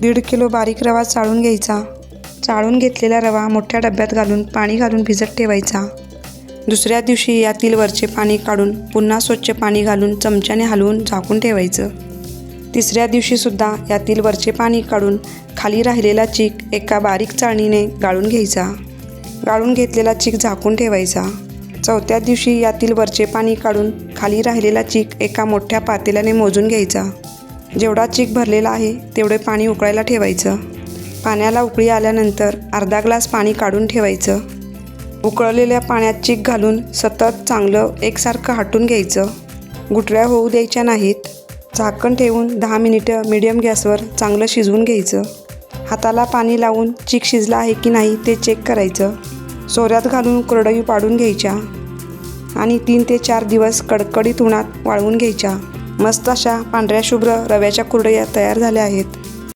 दीड किलो बारीक रवा चाळून घ्यायचा. चाळून घेतलेला रवा मोठ्या डब्यात घालून पाणी घालून भिजत ठेवायचा. दुसऱ्या दिवशी यातील वरचे पाणी काढून पुन्हा स्वच्छ पाणी घालून चमच्याने हलवून झाकून ठेवायचं. तिसऱ्या दिवशीसुद्धा यातील वरचे पाणी काढून खाली राहिलेला चीक एका बारीक चाळणीने गाळून घ्यायचा. गाळून घेतलेला चीक झाकून ठेवायचा. चौथ्या दिवशी यातील वरचे पाणी काढून खाली राहिलेला चीक एका मोठ्या पातेल्याने मोजून घ्यायचा. जेवढा चीक भरलेला आहे तेवढे पाणी उकळायला ठेवायचं. पाण्याला उकळी आल्यानंतर अर्धा ग्लास पाणी काढून ठेवायचं. उकळलेल्या पाण्यात चीक घालून सतत चांगलं एकसारखं हाटून घ्यायचं. गुटळ्या होऊ द्यायच्या नाहीत. झाकण ठेवून दहा मिनिटं मिडियम गॅसवर चांगलं शिजवून घ्यायचं. हाताला पाणी लावून चीक शिजला आहे की नाही ते चेक करायचं. सोऱ्यात घालून कुरडई पाडून घ्यायच्या. आणि तीन ते चार दिवस कडकडीत उन्हात वाळवून घ्यायच्या. मस्त अशा पांढऱ्या शुभ्र रव्याच्या कुरडया तयार झाल्या आहेत.